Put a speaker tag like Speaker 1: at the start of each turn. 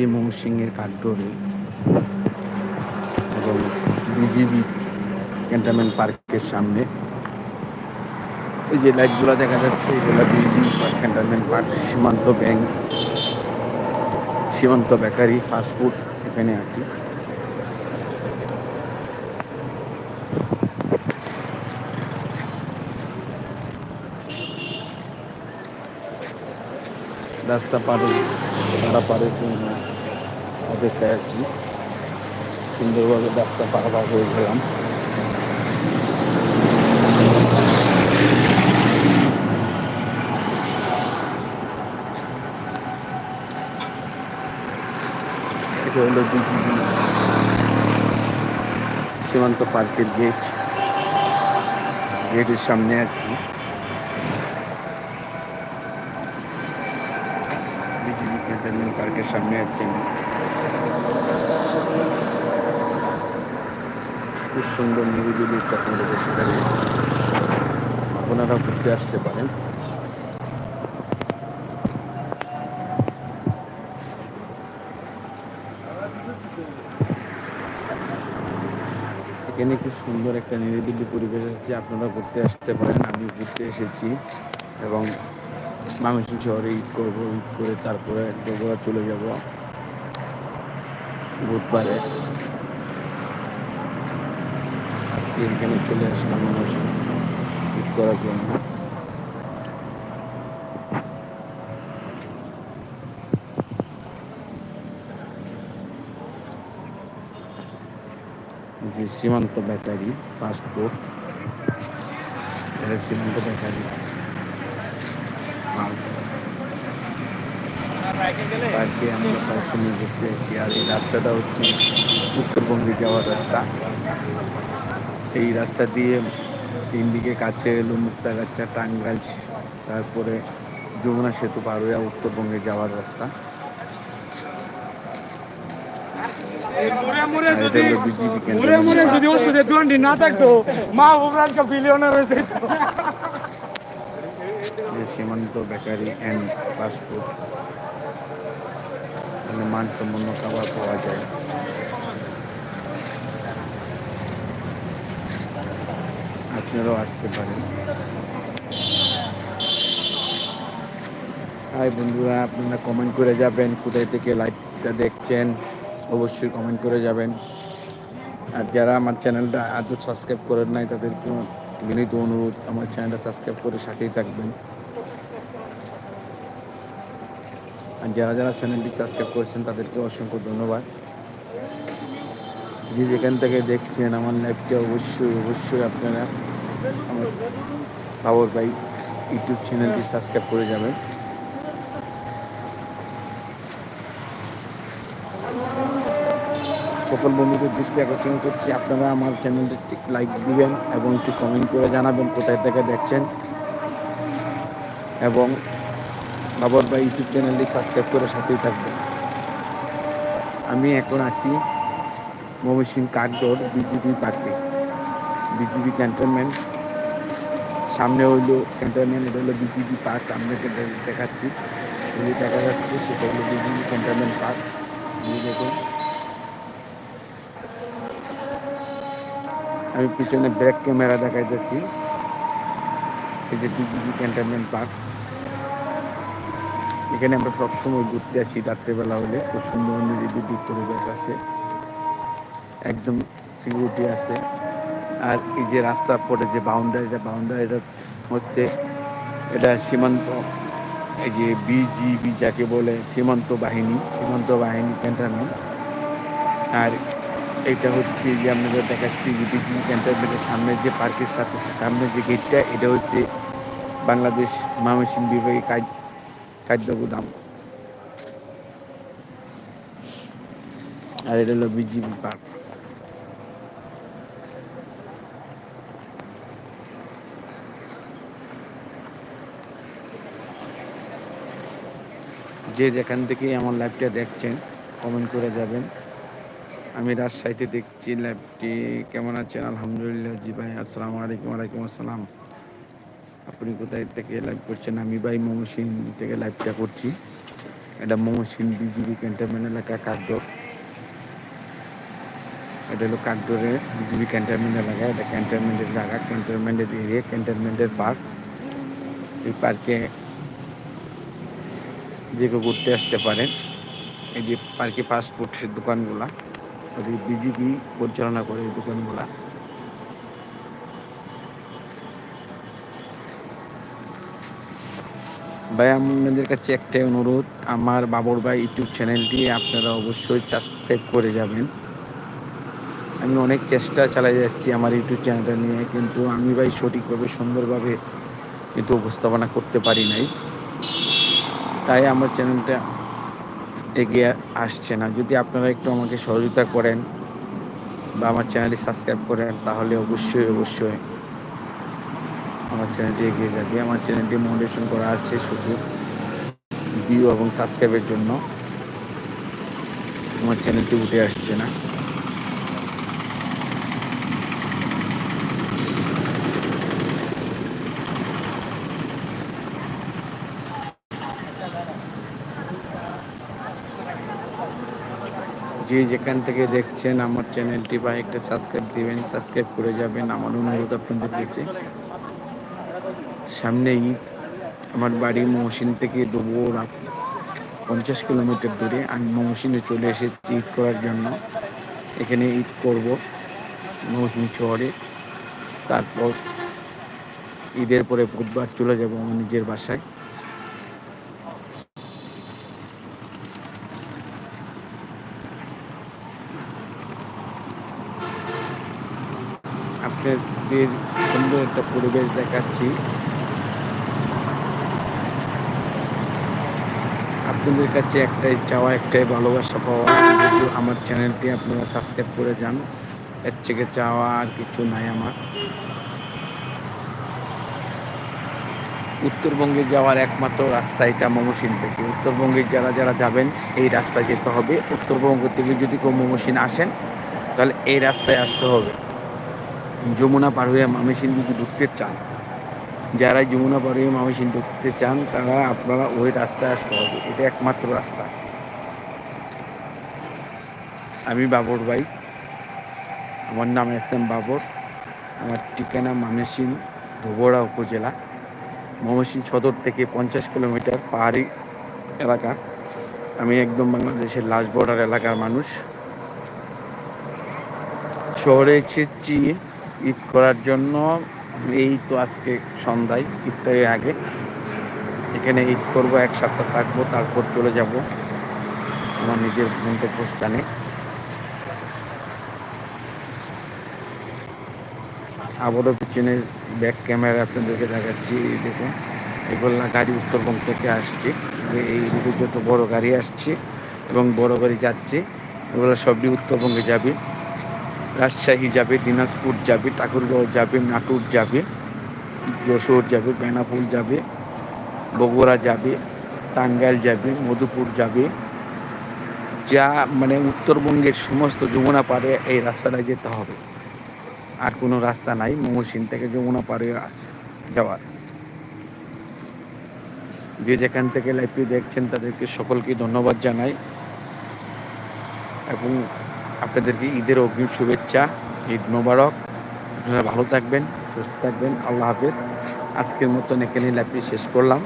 Speaker 1: আছি ময়মনসিংহের কাঠডোরে এবং বিজিবি ক্যান্টনমেন্ট পার্কের সামনে। এই যে লাইটগুলো দেখা যাচ্ছে, এগুলো BGB cantonment park, Shimanto bank, Shimanto bakery fast food এখানে আছে। রাস্তা পারে তারা পারে অপেক্ষায় আছি সুন্দরভাবে রাস্তা পারাপার হয়ে গেলাম এটা হলো সীমান্ত পার্কের গেট। গেটের সামনে আছি। বিজিবি ক্যান্টনমেন্ট পার্কের সামনে আছি আমি। খুব সুন্দর নিরিবিলি একটা পরিবেশ এখানে আপনারা ঘুরতে আসতে পারেন। এখানে খুব সুন্দর একটা নিরিবিলি পরিবেশ আছে আপনারা ঘুরতে আসতে পারেন আমি ঘুরতে এসেছি এবং মামেসিং শহরে ঈদ করব, ঈদ করে তারপরে বগুড়া চলে যাব। বুধবারে। আজকে এখানে চলে আসলাম মানুষ। ঈদ করার জন্য। যে সীমান্ত বেকারি পাসপোর্ট। সীমান্ত আর পার্কে আমরা প্রায় সময় ঘুরতে এসেছি। আর এই রাস্তাটা হচ্ছে উত্তরবঙ্গে যাওয়ার রাস্তা। এই রাস্তা দিয়ে তিন দিকে কাছে এলো মুক্তাগাছা টাঙ্গাইল তারপরে যমুনা সেতু পার হয়ে উত্তরবঙ্গে যাওয়ার রাস্তা। সীমান্ত বেকারি অ্যান্ড ফাস্টফুড মানে মানসম্পন্ন খাবার পাওয়া যায়। আপনারাও আসতে পারেন। হাই বন্ধুরা, আপনারা কমেন্ট করে যাবেন, কোথায় থেকে লাইভটা দেখছেন, অবশ্যই কমেন্ট করে যাবেন। আর যারা আমার চ্যানেলটা আজও সাবস্ক্রাইব করেন নাই, তাদেরকে বিনীত অনুরোধ, আমার চ্যানেলটা সাবস্ক্রাইব করে সাথেই থাকবেন। আর যারা যারা চ্যানেলটি সাবস্ক্রাইব করেছেন, তাদেরকে অসংখ্য ধন্যবাদ। যে যেখান থেকে দেখছেন আমার লাইভটা অবশ্যই অবশ্যই আপনারা আমার বাবর ভাই ইউটিউব চ্যানেলটি সাবস্ক্রাইব করে যাবেন। সকল বন্ধুদের দৃষ্টি আকর্ষণ করছি, আপনারা আমার চ্যানেলটি লাইক দিবেন এবং একটু কমেন্ট করে জানাবেন কোথায় থেকে দেখছেন। এবং বাবর ভাই ইউটিউব চ্যানেলটি সাবস্ক্রাইব করে সাথেই থাকবেন। আমি এখন আছি ময়মনসিং কাঠগড় বিজিবি পার্কে বিজিবি ক্যান্টনমেন্ট সামনে হইল ক্যান্টনমেন্ট এটা হলো বিজিবি পার্ক আপনাকে দেখাচ্ছি। যদি দেখা যাচ্ছে, সেটা হলো বিজিবি ক্যান্টনমেন্ট পার্ক দেখুন। আমি পিছনে ব্যাক ক্যামেরা দেখাইতেছি। এই যে বিজিবি ক্যান্টনমেন্ট পার্ক এখানে আমরা সবসময় ঘুরতে আসি রাত্রেবেলা হলে। খুব সুন্দর নিরিবিলি পরিবেশ আছে। একদম সিকিউরিটি আছে। আর এই যে রাস্তার পরে যে বাউন্ডারিটা বাউন্ডারিটা হচ্ছে এটা সীমান্ত, এই যে বিজিবি যাকে বলে সীমান্ত বাহিনী সীমান্ত বাহিনী ক্যান্টনমেন্ট আর এটা হচ্ছে যে আপনাদের দেখাচ্ছি যে বিজিবি ক্যান্টনমেন্টের সামনে যে পার্কের সাথে সামনে যে গেটটা এটা হচ্ছে বাংলাদেশ ময়মনসিংহ বিভাগের কাজ- খাদ্য গুদাম। আর এটা হলো বিজিবি পার্ক যে যেখান থেকে আমার লাইভটা দেখছেন কমেন্ট করে যাবেন। আমি রাজশাহীতে দেখছি লাইভটি কেমন আছেন? আলহামদুলিল্লাহ জি ভাই, আসসালামু আলাইকুম, ওয়ালাইকুম আসসালাম। আপনি কোথায় থেকে লাইভ করছেন? আমি ভাই মমসিং থেকে লাইভটা করছি। এটা মৌসিন বিজিবি ক্যান্টনমেন্ট এলাকা, কাকডোর। এটা হলো কাকডোরের বিজিবি ক্যান্টনমেন্ট এলাকা। এটা ক্যান্টনমেন্টের জায়গা, ক্যান্টনমেন্টের এরিয়া ক্যান্টনমেন্টের পার্ক এই পার্কে যে কেউ ঘুরতে আসতে পারেন। এই যে পার্কে পাসপোর্টের দোকানগুলা ওই বিজিবি পরিচালনা করে এই দোকানগুলা। ভাই, আপনাদের কাছে একটাই অনুরোধ, আমার বাবর ভাই ইউটিউব চ্যানেলটি আপনারা অবশ্যই সাবস্ক্রাইব করে যাবেন। আমি অনেক চেষ্টা চালাই যাচ্ছি আমার ইউটিউব চ্যানেলটা নিয়ে, কিন্তু আমি ভাই সঠিকভাবে, সুন্দরভাবে কিন্তু উপস্থাপনা করতে পারি নাই। তাই আমার চ্যানেলটা এগিয়ে আসছে না। যদি আপনারা একটু আমাকে সহযোগিতা করেন বা আমার চ্যানেলটি সাবস্ক্রাইব করেন, তাহলে অবশ্যই অবশ্যই আমার চ্যানেলটি এগিয়ে যাবে। আমার চ্যানেলটি মনিটেশন করা আছে শুধু ভিউ এবং সাবস্ক্রাইবের জন্য। আমার চ্যানেলটি উঠে আসছে না। যে যেখান থেকে দেখছেন আমার চ্যানেলটি বা একটা সাবস্ক্রাইব দিবেন সাবস্ক্রাইব করে যাবেন। আমার অনুরোধ আপনাদের কাছে সামনে ঈদ আমার বাড়ি মহসিন থেকে দুপুর পঞ্চাশ কিলোমিটার দূরে। আমি মহসিনে চলে এসেছি ঈদ করার জন্য। এখানে ঈদ করব মহসিন শহরে। তারপর ঈদের পরে বুধবার চলে যাব আমার নিজের বাসায়। আপনাদের সুন্দর একটা পরিবেশ দেখাচ্ছি। আপনাদের কাছে একটাই চাওয়া, একটাই ভালোবাসা পাওয়া। আমার চ্যানেলটি আপনারা সাবস্ক্রাইব করে যান। এর থেকে চাওয়া আর কিছু নাই আমার। উত্তরবঙ্গে যাওয়ার একমাত্র রাস্তা এটা মমসিন থেকে। উত্তরবঙ্গে যারা যারা যাবেন, এই রাস্তায় যেতে হবে। উত্তরবঙ্গ থেকে যদি কেউ মমসিন আসেন, তাহলে এই রাস্তায় আসতে হবে। যমুনা পার হয়ে মামিসিন যদি ঢুকতে চান। যারা যমুনা পার হয়ে মামিসিন ঢুকতে চান, তারা আপনারা ওই রাস্তায় আসতে হবে। এটা একমাত্র রাস্তা। আমি বাবর ভাই। আমার নাম এস এম বাবর। আমার ঠিকানা মামেসিন ধুবড়া উপজেলা। ময়মনসিংহ সদর থেকে পঞ্চাশ কিলোমিটার পাহাড়ি এলাকা। আমি একদম বাংলাদেশের লাস্ট বর্ডার এলাকার মানুষ। শহরে এসেছি ঈদ করার জন্য এই তো আজকে সন্ধ্যায়, ইফতারের আগে। এখানে ঈদ করব, এক সপ্তাহ থাকব, তারপর চলে যাব আমার নিজের গন্তব্যস্থানে। আবারও পিছনের ব্যাক ক্যামেরা আপনাদেরকে দেখাচ্ছি, দেখুন। এগুলো গাড়ি উত্তরবঙ্গ থেকে আসছে। এই যত বড় গাড়ি আসছে এবং বড় গাড়ি যাচ্ছে, এগুলো সবই উত্তরবঙ্গে যাবে। রাজশাহী যাবে, দিনাজপুর যাবে, ঠাকুরগাঁও যাবে, নাটুর যাবে, যশোর যাবে বেনাপুর যাবে, বগুড়া যাবে, টাঙ্গাইল যাবে, মধুপুর যাবে। যা মানে উত্তরবঙ্গের সমস্ত যমুনা পাড়ে এই রাস্তাটায় যেতে হবে। আর কোনো রাস্তা নাই মমসিন থেকে যমুনা পাড়ে যাওয়ার। যে যেখান থেকে লাইভটি দেখছেন তাদেরকে সকলকে ধন্যবাদ জানাই। এবং আপনাদেরকে ঈদের অগ্রিম শুভেচ্ছা, ঈদ মোবারক। আপনারা ভালো থাকবেন, সুস্থ থাকবেন। আল্লাহ হাফেজ। আজকের মতন এখানে লাইভটি শেষ করলাম।